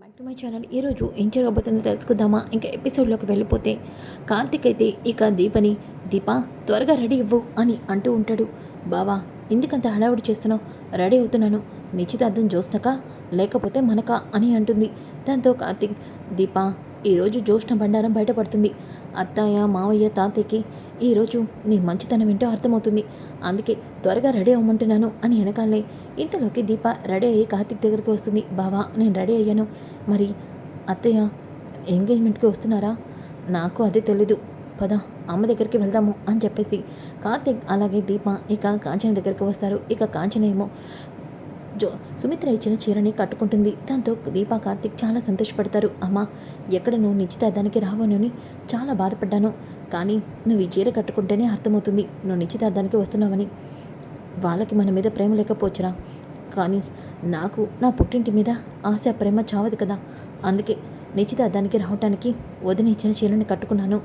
Back to my channel ఈరోజు ఏం జరగబోతుందో తెలుసుకుందామా? ఇంకా ఎపిసోడ్లోకి వెళ్ళిపోతే కార్తిక్ అయితే ఇక దీపని దీప త్వరగా రెడీ ఇవ్వు అని అంటూ ఉంటాడు. బావా ఎందుకంత హడావుడి చేస్తున్నావు? రెడీ అవుతున్నాను. నిశ్చితార్థం జోష్నక లేకపోతే మనక అని అంటుంది. దాంతో కార్తిక్ దీప ఈరోజు జోష్న బండారం బయటపడుతుంది. అత్తయ్య మావయ్య తాతయ్యకి ఈరోజు నీ మంచితనం ఏంటో అర్థమవుతుంది. అందుకే త్వరగా రెడీ అవ్వమంటున్నాను అని వెనకాలే. ఇంతలోకి దీప రెడీ అయ్యి కార్తిక్ దగ్గరికి వస్తుంది. బావా నేను రెడీ అయ్యాను. మరి అత్తయ్య ఎంగేజ్మెంట్కి వస్తున్నారా? నాకు అదే తెలీదు. పద అమ్మ దగ్గరికి వెళ్దాము అని చెప్పేసి కార్తిక్ అలాగే దీప ఇక కాంచన దగ్గరికి వస్తారు. ఇక కాంచన ఏమో జో సుమిత్ర ఇచ్చిన చీరని కట్టుకుంటుంది. దాంతో దీపా కార్తిక్ చాలా సంతోషపడతారు. అమ్మా ఎక్కడ నువ్వు నిశ్చితార్థానికి రావనని చాలా బాధపడ్డాను. కానీ నువ్వు ఈ చీర కట్టుకుంటేనే అర్థమవుతుంది. నువ్వు నిశ్చితార్థానికి వస్తున్నావని. వాళ్ళకి మన మీద ప్రేమ లేకపోవచ్చురా. కానీ నాకు నా పుట్టింటి మీద ఆశ ప్రేమ చావదు కదా. అందుకే నిశ్చితార్థానికి రావటానికి వదిన ఇచ్చిన చీరని కట్టుకున్నాను.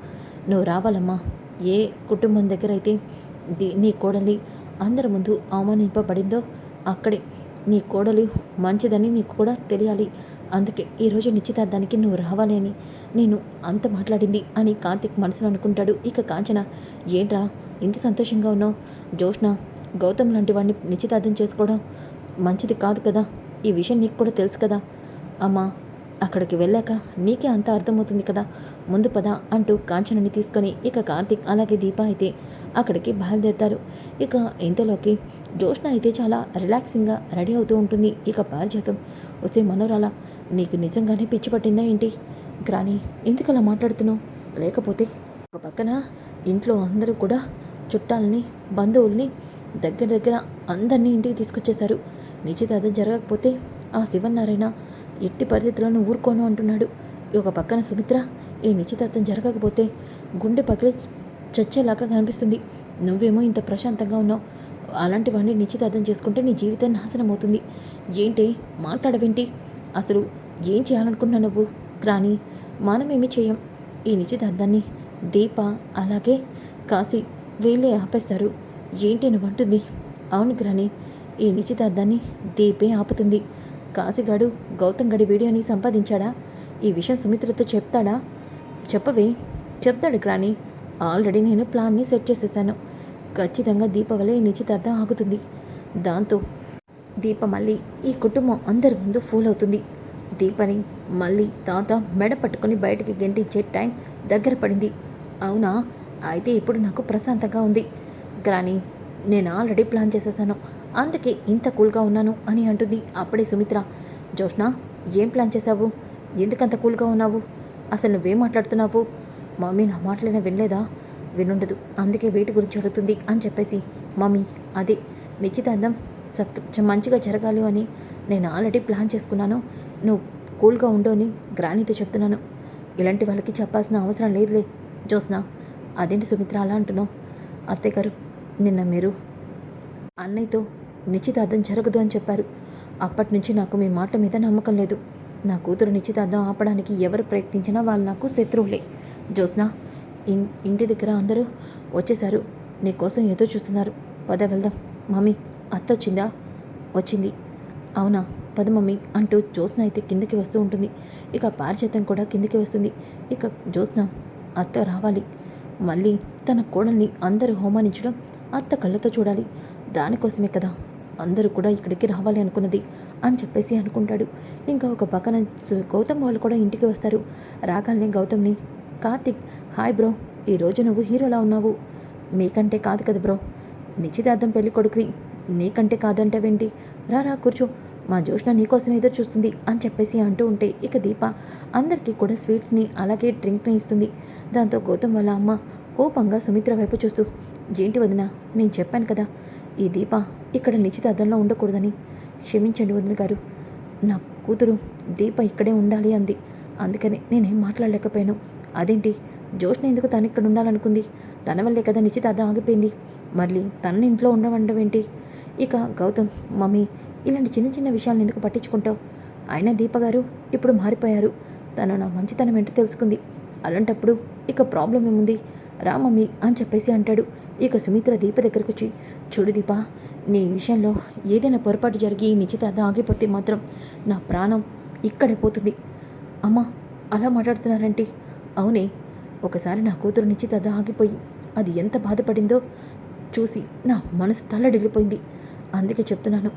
నువ్వు రావాలమ్మా. ఏ కుటుంబం దగ్గర అయితే నీ కోడలి అందరి ముందు అవమానింపబడిందో అక్కడే నీ కోడలు మంచిదని నీకు కూడా తెలియాలి. అందుకే ఈరోజు నిశ్చితార్థానికి నువ్వు రావాలి అని నేను అంత మాట్లాడింది అని కార్తిక్ మనసులో అనుకుంటాడు. ఇక కాంచన ఏంట్రా ఇంత సంతోషంగా ఉన్నావు? జోష్ణ గౌతమ్ లాంటి వాడిని నిశ్చితార్థం చేసుకోవడం మంచిది కాదు కదా? ఈ విషయం నీకు కూడా తెలుసు కదా? అమ్మా అక్కడికి వెళ్ళాక నీకే అంత అర్థమవుతుంది కదా. ముందు పద అంటూ కాంచనని తీసుకొని ఇక కార్తిక్ అలాగే దీప అయితే అక్కడికి బయలుదేరుతారు. ఇక ఇంతలోకి జోష్న అయితే చాలా రిలాక్సింగ్గా రెడీ అవుతూ ఉంటుంది. ఇక పారిజాతం వస్తే మనోరాల నీకు నిజంగానే పిచ్చి పట్టిందా ఏంటి? గ్రాని ఎందుకు అలా మాట్లాడుతున్నావు? లేకపోతే ఒక పక్కన ఇంట్లో అందరూ కూడా చుట్టాలని బంధువుల్ని దగ్గర దగ్గర అందరినీ ఇంటికి తీసుకొచ్చేశారు. నిశ్చితార్థం జరగకపోతే ఆ శివనారాయణ ఎట్టి పరిస్థితుల్లోనూ ఊరుకోను అంటున్నాడు. ఒక పక్కన సుమిత్ర ఈ నిశ్చితార్థం జరగకపోతే గుండె పగిలి చచ్చేలాగా కనిపిస్తుంది. నువ్వేమో ఇంత ప్రశాంతంగా ఉన్నావు. అలాంటి వాడిని నిశ్చితార్థం చేసుకుంటే నీ జీవితం నాశనం అవుతుంది. ఏంటి? మాట్లాడవేంటి? అసలు ఏం చేయాలనుకున్నా నువ్వు? రాని మనమేమి చేయం. ఈ నిశ్చితార్థాన్ని దీప అలాగే కాశీ వీళ్ళే ఆపేస్తారు. ఏంటి నువ్వు అంటుంది. అవును గ్రాని ఈ నిశ్చితార్థాన్ని దీపే ఆపుతుంది. కాశీగాడు గౌతమ్ గడి వీడియోని సంపాదించాడా? ఈ విషయం సుమిత్రతో చెప్తాడా? చెప్పవే. చెప్తాడు గ్రాని ఆల్రెడీ నేను ప్లాన్ని సెట్ చేసేసాను. ఖచ్చితంగా దీపావళి ఈ నిశ్చితార్థం ఆగుతుంది. దాంతో దీప మళ్ళీ ఈ కుటుంబం అందరి ముందు ఫూల్ అవుతుంది దీపని మళ్ళీ తాత మెడ పట్టుకొని బయటికి గెంటించే టైం దగ్గర పడింది. అవునా? అయితే ఇప్పుడు నాకు ప్రశాంతంగా ఉంది. గ్రాని నేను ఆల్రెడీ ప్లాన్ చేసేసాను. అందుకే ఇంత కూల్గా ఉన్నాను అని అంటుంది అప్పుడే సుమిత్ర. జోష్ణ ఏం ప్లాన్ చేశావు? ఎందుకంత కూల్గా ఉన్నావు? అసలు నువ్వేం మాట్లాడుతున్నావు? మమ్మీ నా మాటలైనా వినలేదా? వినుండదు. అందుకే వేటి గురించి అడుగుతుంది అని చెప్పేసి మమ్మీ అదే నిశ్చితార్థం సక్ మంచిగా జరగాలి అని నేను ఆల్రెడీ ప్లాన్ చేసుకున్నాను. నువ్వు కూల్గా ఉండు అని గ్రానీతో చెప్తున్నాను. ఇలాంటి వాళ్ళకి చెప్పాల్సిన అవసరం లేదులే జోస్నా అదేంటి సుమిత్ర అలా అంటున్నావు? అత్తయ్య గారు నిన్న మీరు అన్నయ్యతో నిశ్చితార్థం జరగదు అని చెప్పారు. అప్పటి నుంచి నాకు మీ మాట మీద నమ్మకం లేదు. నా కూతురు నిశ్చితార్థం ఆపడానికి ఎవరు ప్రయత్నించినా వాళ్ళు నాకు శత్రువులే. జ్యోత్స్న ఇన్ ఇంటి దగ్గర అందరూ వచ్చేసారు నీ కోసం ఏదో చూస్తున్నారు. పద వెళ్దాం. మమ్మీ అత్త వచ్చిందా? వచ్చింది. అవునా? పద మమ్మీ అంటూ జ్యోత్స్న అయితే కిందకి వస్తూ ఉంటుంది. ఇక పారిచేతం కూడా కిందకి వస్తుంది. ఇక జ్యోత్స్న అత్త రావాలి. మళ్ళీ తన కోడల్ని అందరూ హోమానించడం అత్త కళ్ళతో చూడాలి. దానికోసమే కదా అందరూ కూడా ఇక్కడికి రావాలి అనుకున్నది అని చెప్పేసి అనుకుంటాడు. ఇంకా ఒక పక్కన గౌతమ్ వాళ్ళు కూడా ఇంటికి వస్తారు. రాగానే గౌతమ్ని కార్తిక్ హాయ్ బ్రో ఈరోజు నువ్వు హీరోలా ఉన్నావు. మీకంటే కాదు కదా బ్రో. నిశ్చితార్థం పెళ్ళి కొడుకువి. నీకంటే కాదంటావేంటి? రా రా కూర్చో. మా జోష్న నీకోసం ఎదురు చూస్తుంది అని చెప్పేసి అంటూ ఉంటే ఇక దీప అందరికీ కూడా స్వీట్స్ని అలాగే డ్రింక్ని ఇస్తుంది. దాంతో గౌతమ్ వాళ్ళ అమ్మ కోపంగా సుమిత్ర వైపు చూస్తూ ఏంటి వదిన నేను చెప్పాను కదా ఈ దీప ఇక్కడ నిశ్చితార్థంలో ఉండకూడదని క్షమించండి వదిన గారు. నా కూతురు దీప ఇక్కడే ఉండాలి అంది. అందుకని నేనేం మాట్లాడలేకపోయాను. అదేంటి? జోష్న ఎందుకు తను ఇక్కడ ఉండాలనుకుంది? తన వల్లే కదా నిశ్చితార్థం ఆగిపోయింది. మళ్ళీ తన ఇంట్లో ఉండడం ఏంటి? ఇక గౌతమ్ మమ్మీ ఇలాంటి చిన్న చిన్న విషయాలను ఎందుకు పట్టించుకుంటావు? అయినా దీప గారు ఇప్పుడు మారిపోయారు. తను నా మంచితనం ఏంటో తెలుసుకుంది. అలాంటప్పుడు ఇక ప్రాబ్లం ఏముంది? రా మమ్మీ అని చెప్పేసి అంటాడు. ఇక సుమిత్ర దీప దగ్గరకు వచ్చి చూడు దీప నీ విషయంలో ఏదైనా పొరపాటు జరిగి ఈ నిశ్చితార్థం ఆగిపోతే మాత్రం నా ప్రాణం ఇక్కడే పోతుంది. అమ్మా అలా మాట్లాడుతున్నారంటే? అవునే ఒకసారి నా కూతురు నిశ్చితార్థం ఆగిపోయి అది ఎంత బాధపడిందో చూసి నా మనసు తల్లడిల్లిపోయింది. అందుకే చెప్తున్నాను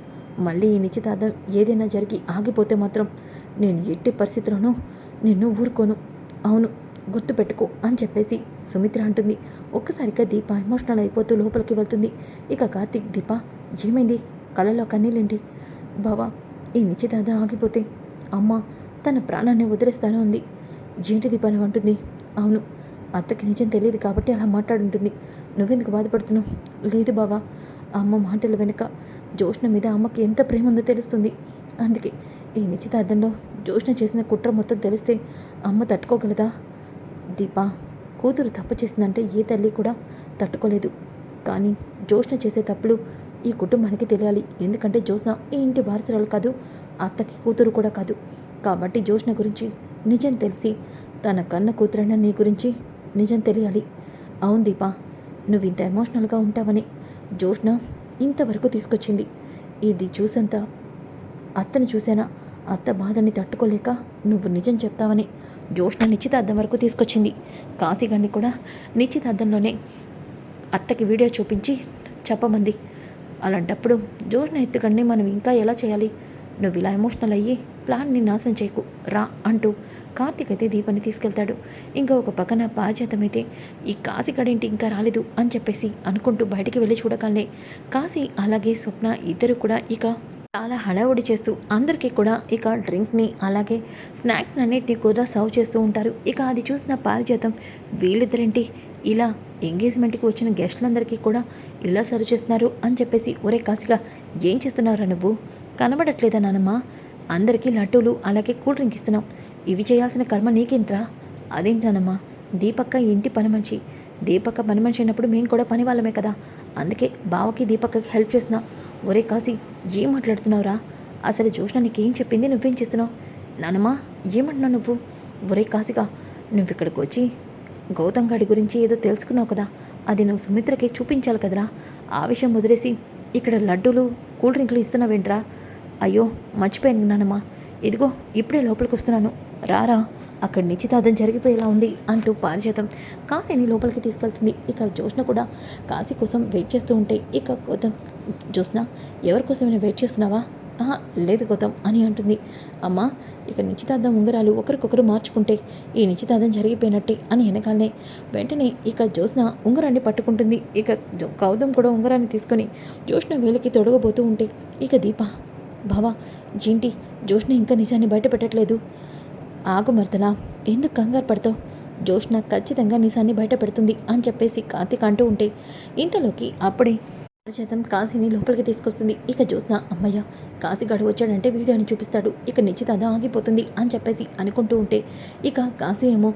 మళ్ళీ ఈ నిశ్చితార్థం ఏదైనా జరిగి ఆగిపోతే మాత్రం నేను ఎట్టి పరిస్థితుల్లోనూ నిన్ను ఊరుకోను. అవును గుర్తుపెట్టుకో అని చెప్పేసి సుమిత్ర అంటుంది. ఒక్కసారిగా దీప ఎమోషనల్ అయిపోతూ లోపలికి వెళ్తుంది. ఇక కార్తిక్ దీప ఏమైంది? కళ్ళలో కన్నీళ్ళేంటి బావా ఈ నిశ్చితార్థం ఆగిపోతే అమ్మ తన ప్రాణాన్ని వదిలేస్తాను ఉంది ఏంటి దీపాని అంటుంది. అవును అత్తకి నిజం తెలియదు కాబట్టి అలా మాట్లాడుంటుంది. నువ్వెందుకు బాధపడుతున్నావు? లేదు బావా అమ్మ మాటల వెనుక జోష్ణ మీద అమ్మకి ఎంత ప్రేమ ఉందో తెలుస్తుంది. అందుకే ఈ నిశ్చితార్థంలో జోష్ణ చేసిన కుట్ర మొత్తం తెలిస్తే అమ్మ తట్టుకోగలదా? దీపా కూతురు తప్పు చేసిందంటే ఏ తల్లి కూడా తట్టుకోలేదు. కానీ జోష్న చేసే తప్పులు ఈ కుటుంబానికి తెలియాలి. ఎందుకంటే జోష్న ఈ ఇంటి వారసురాలు కాదు అత్తకి కూతురు కూడా కాదు. కాబట్టి జోష్న గురించి నిజం తెలిసి తన కన్న కూతురైన నీ గురించి నిజం తెలియాలి. అవును దీపా నువ్వు ఇంత ఎమోషనల్గా ఉంటావని జోష్న ఇంతవరకు తీసుకొచ్చింది. ఇది చూసంత అత్తని చూసానా? అత్త బాధని తట్టుకోలేక నువ్వు నిజం చెప్తావని జోష్ణ నిశ్చితార్థం వరకు తీసుకొచ్చింది. కాశీగండి కూడా నిశ్చితార్థంలోనే అత్తకి వీడియో చూపించి చెప్పమంది. అలాంటప్పుడు జోష్న ఎత్తుకండి మనం ఇంకా ఎలా చేయాలి? నువ్వు ఇలా ఎమోషనల్ అయ్యి ప్లాన్ని నాశనం చేయకు. రా అంటూ కార్తీక్ అయితే దీపాన్ని తీసుకెళ్తాడు. ఇంకా ఒక పక్కన బాధ్యతమైతే ఈ కాశీ గడేంటి ఇంకా రాలేదు అని చెప్పేసి అనుకుంటూ బయటికి వెళ్ళి చూడగానే కాశీ అలాగే స్వప్న ఇద్దరు కూడా ఇక చాలా హడావుడి చేస్తూ అందరికీ కూడా ఇక డ్రింక్ని అలాగే స్నాక్స్ అన్నిటిని కూడా సర్వ్ చేస్తూ ఉంటారు. ఇక అది చూసిన పారిజాతం వీళ్ళిద్దరేంటి? ఇలా ఎంగేజ్మెంట్కి వచ్చిన గెస్టులందరికీ కూడా ఇలా సర్వ్ చేస్తున్నారు అని చెప్పేసి ఒరే కాసిగా ఏం చేస్తున్నారా నువ్వు? కనబడట్లేదా నానమ్మ? అందరికీ లడ్డూలు అలాగే కూల్ డ్రింక్ ఇస్తున్నాం. ఇవి చేయాల్సిన కర్మ నీకేంట్రా? అదేంటనమ్మా దీపక్క ఇంటి పని మనిషి. దీపక్క పని మనిషి అయినప్పుడు మేము కూడా పని వాళ్ళమే కదా. అందుకే బావకి దీపక్కకి హెల్ప్ చేస్తున్నా. ఒరే కాసి ఏం మాట్లాడుతున్నావురా? అసలు జోష్న నీకేం చెప్పింది? నువ్వేం చేస్తున్నావు? నానమ్మా ఏమంటున్నావు నువ్వు? ఒరే కాసిగా నువ్వు ఇక్కడికి వచ్చి గౌతమ్ గాడి గురించి ఏదో తెలుసుకున్నావు కదా? అది నువ్వు సుమిత్రకి చూపించాలి కదరా? ఆ విషయం వదిలేసి ఇక్కడ లడ్డూలు కూల్ డ్రింక్లు ఇస్తున్నావేంట్రా? అయ్యో మర్చిపోయాను నానమ్మా. ఇదిగో ఇప్పుడే లోపలికి వస్తున్నాను. రారా అక్కడ నిశ్చితార్థం జరిగిపోయేలా ఉంది అంటూ పారిజాతం. కాశీని లోపలికి తీసుకెళ్తుంది. ఇక జోష్న కూడా కాశీ కోసం వెయిట్ చేస్తూ ఉంటే ఇక గౌతమ్ జోష్న ఎవరి కోసమైనా వెయిట్ చేస్తున్నావా? ఆహా, లేదు గౌతమ్ అని అంటుంది. అమ్మా ఇక నిశ్చితార్థం ఉంగరాలు ఒకరికొకరు మార్చుకుంటే ఈ నిశ్చితార్థం జరిగిపోయినట్టే అని వెనకాలనే. వెంటనే ఇక జ్యోత్స్న ఉంగరాన్ని పట్టుకుంటుంది. ఇక గౌతమ్ కూడా ఉంగరాన్ని తీసుకొని జోష్న వేలికి తొడగబోతూ ఉంటే ఇక దీప బావా ఏంటి? జోష్న ఇంకా నిజాన్ని బయట పెట్టట్లేదు ఆగు మర్దలా ఎందుకు కంగారు పడతావు? జోష్న ఖచ్చితంగా నిజాన్ని బయటపెడుతుంది అని చెప్పేసి కార్తీక్ అంటూ ఉంటే ఇంతలోకి అప్పుడే చేతం కాశీని లోపలికి తీసుకొస్తుంది. ఇక జ్యోత్న అమ్మయ్య కాశీగాడు వచ్చాడంటే వీడియోని చూపిస్తాడు. ఇక నిశ్చితార్థం ఆగిపోతుంది అని చెప్పేసి అనుకుంటూ ఉంటే ఇక కాశీ ఏమో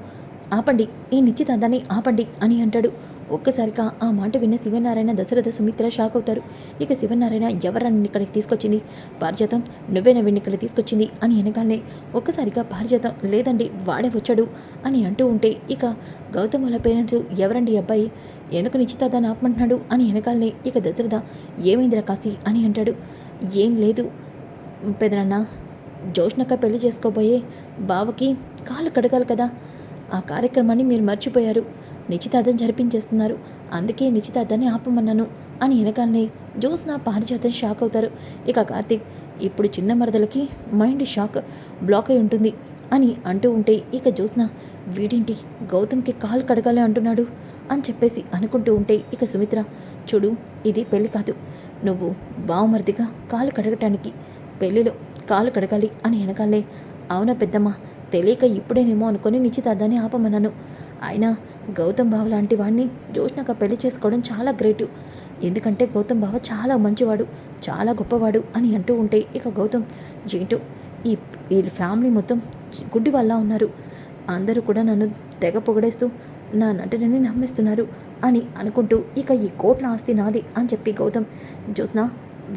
ఆపండి ఈ నిశ్చితార్థాన్ని ఆపండి అని అంటాడు. ఒక్కసారిగా ఆ మాట విన్న శివనారాయణ దశరథ సుమిత్ర షాక్ అవుతారు. ఇక శివనారాయణ ఎవరా ఇక్కడికి తీసుకొచ్చింది? పారిజాతం నువ్వేనా వీడిని ఇక్కడ తీసుకొచ్చింది అని అనగానే ఒక్కసారిగా పారిజాతం లేదండి వాడే వచ్చాడు అని అంటూ ఉంటే ఇక గౌతమ్ వాళ్ళ పేరెంట్స్ ఎవరండి అబ్బాయి? ఎందుకు నిశ్చితార్థాన్ని ఆపమంటున్నాడు అని వెనకాలనే ఇక దశరథ ఏమైందిరా కాశీ? అని అంటాడు. ఏం లేదు పెదనన్న జోష్నక్క పెళ్ళి చేసుకోబోయే బావకి కాళ్ళు కడగాలి కదా. ఆ కార్యక్రమాన్ని మీరు మర్చిపోయారు. నిశ్చితార్థం జరిపించేస్తున్నారు. అందుకే నిశ్చితార్థాన్ని ఆపమన్నాను అని వెనకాలనే జ్యోత్స్న పారిజాతం షాక్ అవుతారు. ఇక కార్తీక్ ఇప్పుడు చిన్న మరదలకి మైండ్ షాక్ బ్లాక్ అయి ఉంటుంది అని అంటూ ఉంటే ఇక జ్యోత్స్న వీడింటి గౌతమ్కి కాలు కడగాలి అంటున్నాడు అని చెప్పేసి అనుకుంటూ ఉంటే ఇక సుమిత్ర చూడు ఇది పెళ్ళి కాదు. నువ్వు బావమరిదిగా కాలు కడగటానికి పెళ్ళిలో కాలు కడగాలి అని వెనకాలే అవునా పెద్దమ్మ తెలియక ఇప్పుడేనేమో అనుకుని నిశ్చితార్థాన్ని ఆపమన్నాను. అయినా గౌతమ్ బావ లాంటి వాడిని జోష్నక పెళ్ళి చేసుకోవడం చాలా గ్రేటు. ఎందుకంటే గౌతమ్ బావ చాలా మంచివాడు చాలా గొప్పవాడు అని అంటూ ఉంటే ఇక గౌతమ్ ఏంటో ఈ వీళ్ళ ఫ్యామిలీ మొత్తం గుడ్డి వల్ల ఉన్నారు. అందరూ కూడా నన్ను తెగ పొగడేస్తూ నా నటనని నమ్మిస్తున్నారు అని అనుకుంటూ ఇక ఈ కోట్ల ఆస్తి నాది అని చెప్పి గౌతమ్ జ్యోత్న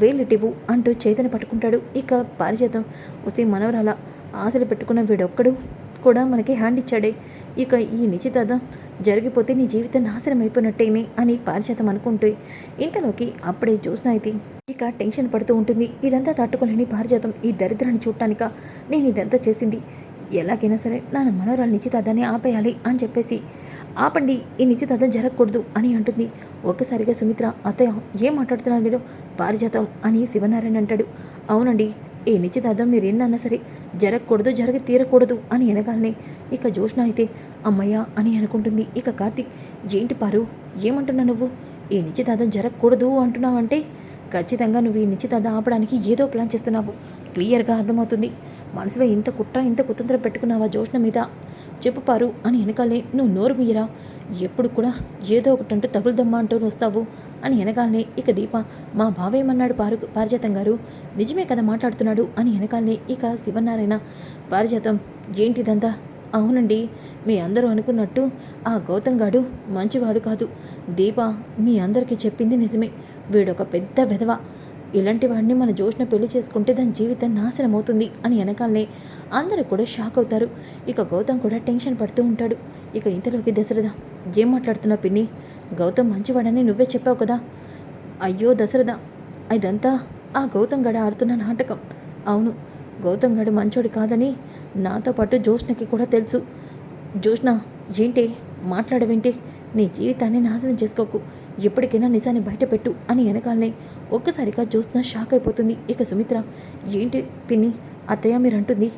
వేలిటివు అంటూ చేతను పట్టుకుంటాడు. ఇక పారిజాతం వస్తే మనవరాల ఆశలు పెట్టుకున్న వీడొక్కడు కూడా మనకి హ్యాండ్ ఇచ్చాడే. ఇక ఈ నిశ్చితార్థం జరిగిపోతే నీ జీవితం నాశనం అయిపోయినట్టేనే అని పారిశాతం అనుకుంటూ ఇంతలోకి అప్పుడే చూసిన అయితే ఇక టెన్షన్ పడుతూ ఉంటుంది. ఇదంతా తట్టుకోలేని పారిజాతం ఈ దరిద్రాన్ని చూడటానిక నేను ఇదంతా చేసింది. ఎలాగైనా సరే నా మనోరాలు నిశ్చితార్థాన్ని ఆపేయాలి అని చెప్పేసి ఆపండి ఈ నిశ్చితార్థం జరగకూడదు అని అంటుంది. ఒక్కసారిగా సుమిత్ర అత్తయ్య ఏం మాట్లాడుతున్నారు మీరు? పారిజాతం అని శివనారాయణ అంటాడు. అవునండి ఏ నిశ్చితార్థం మీరు ఎన్నన్నా సరే జరగకూడదు జరిగి తీరకూడదు అని అనగానే ఇక జోష్న అయితే అమ్మయ్య అని అనుకుంటుంది. ఇక కార్తిక్ ఏంటి పారు ఏమంటున్నా నువ్వు? ఈ నిశ్చితార్థం జరగకూడదు అంటున్నావంటే ఖచ్చితంగా నువ్వు ఈ నిశ్చితార్థం ఆపడానికి ఏదో ప్లాన్ చేస్తున్నావు. క్లియర్గా అర్థమవుతుంది. మనసులో ఇంత కుట్ర ఇంత కుతంత్రం పెట్టుకున్నావా జోష్న మీద? చెప్పు పారు అని వెనకాలే నువ్వు నోరు మీయరా? ఎప్పుడు కూడా ఏదో ఒకటంటూ తగులుదమ్మా అంటూ వస్తావు అని వెనకాలనే ఇక దీప మా బావ ఏమన్నాడు పారు పారిజాతం గారు? నిజమే కదా మాట్లాడుతున్నాడు? అని వెనకాలనే ఇక శివనారాయణ పారిజాతం? ఏంటిదంతా? అవునండి మీ అందరూ అనుకున్నట్టు ఆ గౌతమ్ గాడు మంచివాడు కాదు. దీప మీ అందరికీ చెప్పింది నిజమే. వీడొక పెద్ద వెధవ. ఇలాంటి వాడిని మన జోష్న పెళ్ళి చేసుకుంటే దాని జీవితం నాశనం అవుతుంది అని వెనకాలనే అందరూ కూడా షాక్ అవుతారు. ఇక గౌతమ్ కూడా టెన్షన్ పడుతూ ఉంటాడు. ఇక ఇంతలోకి దశరథ ఏం మాట్లాడుతున్నావు పిన్ని? గౌతమ్ మంచివాడని నువ్వే చెప్పావు కదా. అయ్యో దశరథ ఇదంతా ఆ గౌతమ్ గడ ఆడుతున్న నాటకం. అవును గౌతమ్ గడు మంచోడు కాదని నాతో పాటు జోష్నకి కూడా తెలుసు. జోష్న ఏంటి? మాట్లాడవేంటి? నీ జీవితాన్ని నాశనం చేసుకోకు. ఎప్పటికైనా నిజాన్ని బయటపెట్టు అని వెనకాలనే ఒక్కసారిగా జ్యోత్స్న షాక్ అయిపోతుంది. ఇక సుమిత్ర ఏంటి పిన్ని? అత్తయ్య మీరు అంటుంది.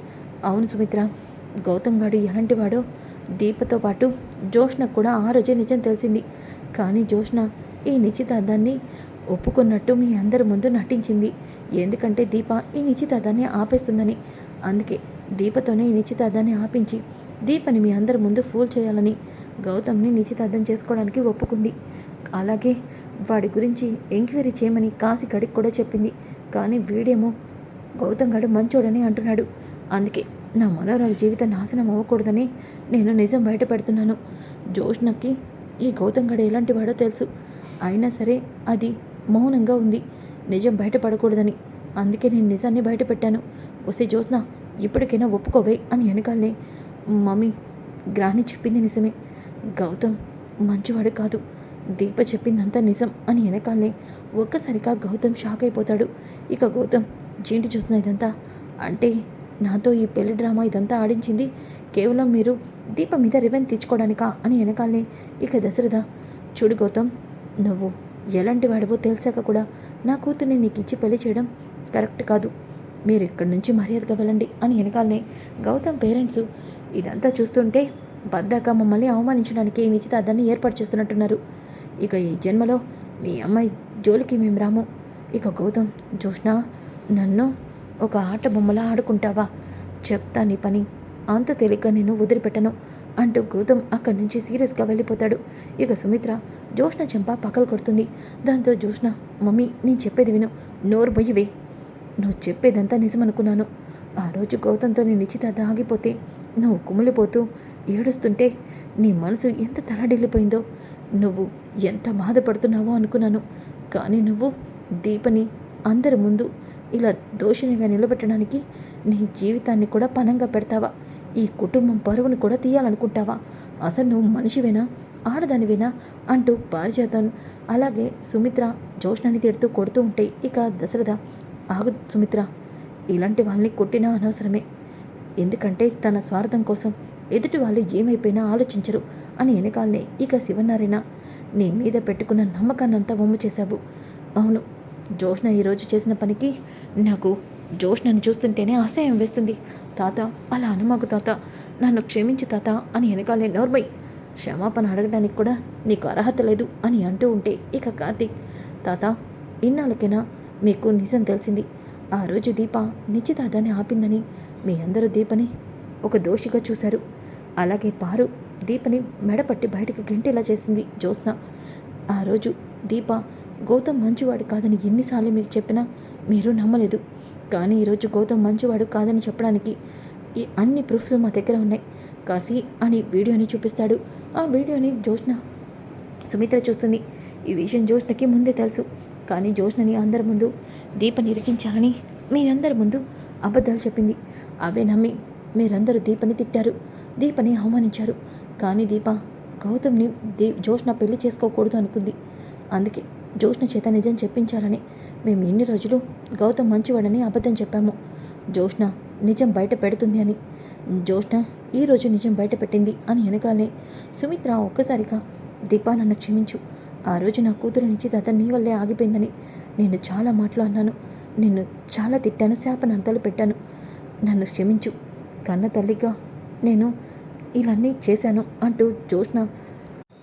అవును సుమిత్ర గౌతమ్ గాడు ఎలాంటివాడో దీపతో పాటు జోష్ణ కూడా ఆ రోజే నిజం తెలిసింది. కానీ జోష్ణ ఈ నిశ్చితార్థాన్ని ఒప్పుకున్నట్టు మీ అందరి ముందు నటించింది. ఎందుకంటే దీప ఈ నిశ్చితార్థాన్ని ఆపేస్తుందని. అందుకే దీపతోనే ఈ నిశ్చితార్థాన్ని ఆపించి దీపని మీ అందరి ముందు ఫూల్ చేయాలని గౌతమ్ని నిశ్చితార్థం చేసుకోవడానికి ఒప్పుకుంది. అలాగే వాడి గురించి ఎంక్వైరీ చేయమని కాసి గడికి కూడా చెప్పింది. కానీ వీడేమో గౌతమ్ గడు మంచోడని అంటున్నాడు. అందుకే నా మనోరాల జీవితం నాశనం అవ్వకూడదని నేను నిజం బయట పెడుతున్నాను. జోష్నకి ఈ గౌతమ్ గడు ఎలాంటి వాడో తెలుసు. అయినా సరే అది మౌనంగా ఉంది. నిజం బయటపడకూడదని అందుకే నేను నిజాన్ని బయటపెట్టాను వస్తే జోస్న ఇప్పటికైనా ఒప్పుకోవే అని వెనకాలనే మమ్మీ గ్రాని చెప్పింది నిజమే. గౌతమ్ మంచివాడు కాదు. దీప చెప్పిందంతా నిజం అని వెనకాలనే ఒక్కసారిగా గౌతమ్ షాక్ అయిపోతాడు. ఇక గౌతమ్ ఏంటి చూస్తున్నా ఇదంతా? అంటే నాతో ఈ పెళ్ళి డ్రామా ఇదంతా ఆడించింది కేవలం మీరు దీప మీద రివెన్ తెచ్చుకోవడానికా అని వెనకాలనే ఇక దశరథ. చూడు గౌతమ్ నువ్వు ఎలాంటి వాడివో తెలిసాక కూడా నా కూతుర్ని నీకు ఇచ్చి పెళ్ళి చేయడం కరెక్ట్ కాదు. మీరు ఇక్కడి నుంచి మర్యాదగా వెళ్ళండి అని వెనకాలనే గౌతమ్ పేరెంట్స్ ఇదంతా చూస్తుంటే బద్దక మమ్మల్ని అవమానించడానికి ఈ నిశ్చితార్థాన్ని ఏర్పాటు చేస్తున్నట్టున్నారు ఇక ఈ జన్మలో మీ అమ్మాయి జోలికి మేము రాము. ఇక గౌతమ్ జోష్ణ నన్ను ఒక ఆట బొమ్మలా ఆడుకుంటావా? చెప్తా నీ పని. అంత తేలిక నేను వదిలిపెట్టను అంటూ గౌతమ్ అక్కడి నుంచి సీరియస్గా వెళ్ళిపోతాడు. ఇక సుమిత్ర జోష్న చెంప పక్కలు కొడుతుంది. దాంతో జోష్ణ మమ్మీ నేను చెప్పేది విను. నోరు బొయ్యివే నువ్వు చెప్పేదంతా నిజమనుకున్నాను. ఆ రోజు గౌతమ్తో నేను నిశ్చితార్థం ఆగిపోతే నువ్వు కుమిలిపోతూ ఏడుస్తుంటే నీ మనసు ఎంత తలడిల్లిపోయిందో నువ్వు ఎంత బాధపడుతున్నావో అనుకున్నాను. కానీ నువ్వు దీపని అందరి ముందు ఇలా దోషినిగా నిలబెట్టడానికి నీ జీవితాన్ని కూడా పనంగా పెడతావా? ఈ కుటుంబం పరువుని కూడా తీయాలనుకుంటావా? అసలు నువ్వు మనిషివేనా? ఆడదానివేనా? అంటూ పారిజాతం. అలాగే సుమిత్ర జోష్ణాన్ని తిడుతూ కొడుతూ ఉంటే ఇక దశరథ ఆగు సుమిత్ర ఇలాంటి వాళ్ళని కొట్టినా అనవసరమే. ఎందుకంటే తన స్వార్థం కోసం ఎదుటి వాళ్ళు ఏమైపోయినా ఆలోచించరు అని వెనకాలనే ఇక శివనారాయణ నీ మీద పెట్టుకున్న నమ్మకాన్నంతా వమ్ము చేశావు. అవును జోష్న ఈరోజు చేసిన పనికి నాకు జోష్నని చూస్తుంటేనే అసహ్యం వేస్తుంది. తాత అలా అనుమాకు తాత నన్ను క్షమించు తాత అని వెనకాలే నోర్మై క్షమాపణ అడగడానికి కూడా నీకు అర్హత లేదు అని అంటూ ఉంటే ఇక కార్తీక్ తాత ఇన్నాళ్ళకైనా మీకు నిజం తెలిసింది. ఆ రోజు దీప నిశ్చితార్థాన్ని ఆపిందని మీ అందరూ దీపని ఒక దోషిగా చూశారు. అలాగే పారు దీపని మెడపట్టి బయటకు గెంటేలా చేసింది జ్యోత్స్న. ఆ రోజు దీప గౌతమ్ మంచివాడు కాదని ఎన్నిసార్లు మీకు చెప్పినా మీరు నమ్మలేదు. కానీ ఈరోజు గౌతమ్ మంచివాడు కాదని చెప్పడానికి ఈ అన్ని ప్రూఫ్స్ మా దగ్గర ఉన్నాయి. కాసి అని వీడియోని చూపిస్తాడు. ఆ వీడియోని జ్యోత్స్న సుమిత్ర చూస్తుంది. ఈ విషయం జ్యోత్స్నకి ముందే తెలుసు. కానీ జ్యోత్స్నని అందరి ముందు దీపని ఇరికించాలని మీ అందరి ముందు అబద్ధాలు చెప్పింది. అవే నమ్మి మీరందరూ దీపని తిట్టారు. దీపని అవమానించారు. కానీ దీప గౌతమ్ని దీ జోష్న పెళ్ళి చేసుకోకూడదు అనుకుంది. అందుకే జోష్న చేత నిజం చెప్పించాలని మేము ఎన్ని రోజులు గౌతమ్ మంచివాడని అబద్ధం చెప్పాము. జోష్న నిజం బయట పెడుతుంది అని. జోష్న ఈరోజు నిజం బయట పెట్టింది అని వెనకాలే సుమిత్ర ఒక్కసారిగా దీపా నన్ను క్షమించు. ఆ రోజు నా కూతురు నిశ్చితార్థం నీ వల్లే ఆగిపోయిందని నేను చాలా మాటలు అన్నాను. నిన్ను చాలా తిట్టాను శాపనార్థాలు పెట్టాను. నన్ను క్షమించు. కన్న తల్లిగా నేను ఇలాన్నీ చేశాను అంటూ జోష్న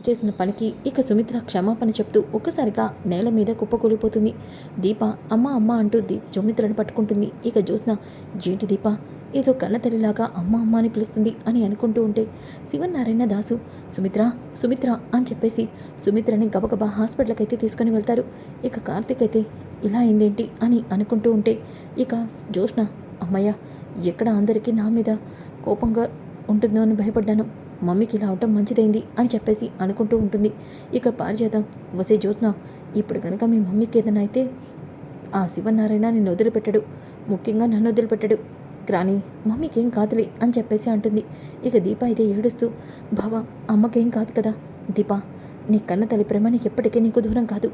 చేసిన పనికి ఇక సుమిత్ర క్షమాపణ చెప్తూ ఒక్కసారిగా నేల మీద కుప్పకూలిపోతుంది. దీప అమ్మ అమ్మ అంటూ దీప్ సుమిత్రను పట్టుకుంటుంది. ఇక జ్యోత్స్న ఏంటి దీప? ఏదో కన్నతల్లిలాగా అమ్మ అమ్మ అని పిలుస్తుంది అని అనుకుంటూ ఉంటే శివనారాయణ దాసు సుమిత్ర సుమిత్ర అని చెప్పేసి సుమిత్రని గబగబా హాస్పిటల్కి అయితే తీసుకొని వెళ్తారు. ఇక కార్తీక్ అయితే ఇలా అయిందేంటి? అని అనుకుంటూ ఉంటే ఇక జోష్న అమ్మయ్య ఎక్కడ అందరికీ నా మీద కోపంగా ఉంటుందో అని భయపడ్డాను. మమ్మీకి ఇలా అవటం మంచిదైంది అని చెప్పేసి అనుకుంటూ ఉంటుంది. ఇక పారిజాతం వసే జ్యోత్న ఇప్పుడు కనుక మీ మమ్మీకి ఏదైనా అయితే ఆ శివనారాయణ నిన్ను వదిలిపెట్టడు. ముఖ్యంగా నన్ను వదిలిపెట్టడు. రానీ మమ్మీకి ఏం కాదులే అని చెప్పేసి అంటుంది. ఇక దీప అయితే ఏడుస్తూ భవ అమ్మకేం కాదు కదా. దీప నీ కన్న తల్లి ప్రేమ నీకు ఎప్పటికీ నీకు దూరం కాదు.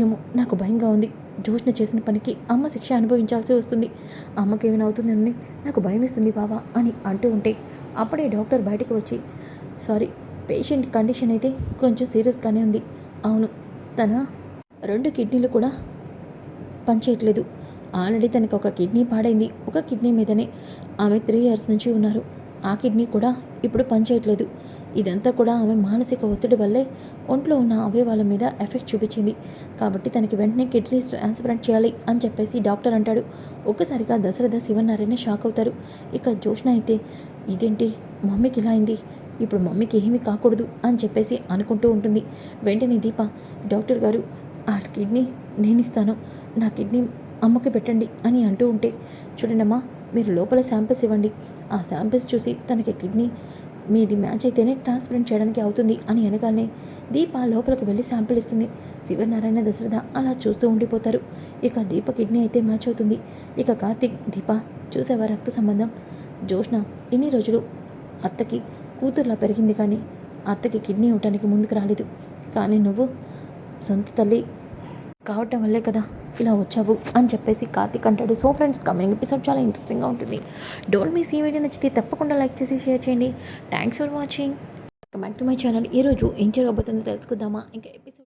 ఏమో నాకు భయంగా ఉంది. జోష్న చేసిన పనికి అమ్మ శిక్ష అనుభవించాల్సి వస్తుంది. అమ్మకేమైనా అవుతుందని నాకు భయం ఇస్తుంది బావా అని అంటూ ఉంటే అప్పుడే డాక్టర్ బయటకు వచ్చి సారీ పేషెంట్ కండిషన్ అయితే కొంచెం సీరియస్గానే ఉంది. అవును తన రెండు కిడ్నీలు కూడా పనిచేయట్లేదు. ఆల్రెడీ తనకు ఒక కిడ్నీ పాడైంది. ఒక కిడ్నీ మీదనే ఆమె త్రీ ఇయర్స్ నుంచి ఉన్నారు. ఆ కిడ్నీ కూడా ఇప్పుడు పనిచేయట్లేదు. ఇదంతా కూడా ఆమె మానసిక ఒత్తిడి వల్లే ఒంట్లో ఉన్న అవయవాల మీద ఎఫెక్ట్ చూపించింది. కాబట్టి తనకి వెంటనే కిడ్నీ ట్రాన్స్ప్లాంట్ చేయాలి అని చెప్పేసి డాక్టర్ అంటాడు. ఒక్కసారిగా దశరథ శివనారాయణ షాక్ అవుతారు. ఇక జోష్న అయితే ఇదేంటి? మమ్మీకి ఇలా అయింది. ఇప్పుడు మమ్మీకి ఏమీ కాకూడదు అని చెప్పేసి అనుకుంటూ ఉంటుంది. వెంటనే దీప డాక్టర్ గారు ఆ కిడ్నీ నేను ఇస్తాను నా కిడ్నీ అమ్మకి పెట్టండి అని అంటూ ఉంటే చూడండమ్మా మీరు లోపల శాంపిల్స్ ఇవ్వండి. ఆ శాంపిల్స్ చూసి తనకి కిడ్నీ మీది మ్యాచ్ అయితేనే ట్రాన్స్ప్లాంట్ చేయడానికి అవుతుంది అని అనగానే దీప లోపలికి వెళ్ళి శాంపిల్ ఇస్తుంది. శివనారాయణ దశరథ అలా చూస్తూ ఉండిపోతారు. ఇక దీప కిడ్నీ అయితే మ్యాచ్ అవుతుంది. ఇక కార్తీక్ దీప చూసేవా రక్త సంబంధం. జోష్ణ ఇన్ని రోజులు అత్తకి కూతుర్లా పెరిగింది కానీ అత్తకి కిడ్నీ ఇవ్వటానికి ముందుకు రాలేదు. కానీ నువ్వు సొంత తల్లి కావటం వల్లే కదా ఇలా వచ్చావు అని చెప్పేసి కార్తీక్ అంటాడు. సో ఫ్రెండ్స్ కమింగ్ ఎపిసోడ్ చాలా ఇంట్రెస్టింగ్గా ఉంటుంది. డోంట్ మిస్ ఈ వీడియో నచ్చితే తప్పకుండా లైక్ చేసి షేర్ చేయండి. Thanks for watching back to my channel ఈరోజు ఏం జరగబోతుందో తెలుసుకుందామా? ఇంకా ఎపిసోడ్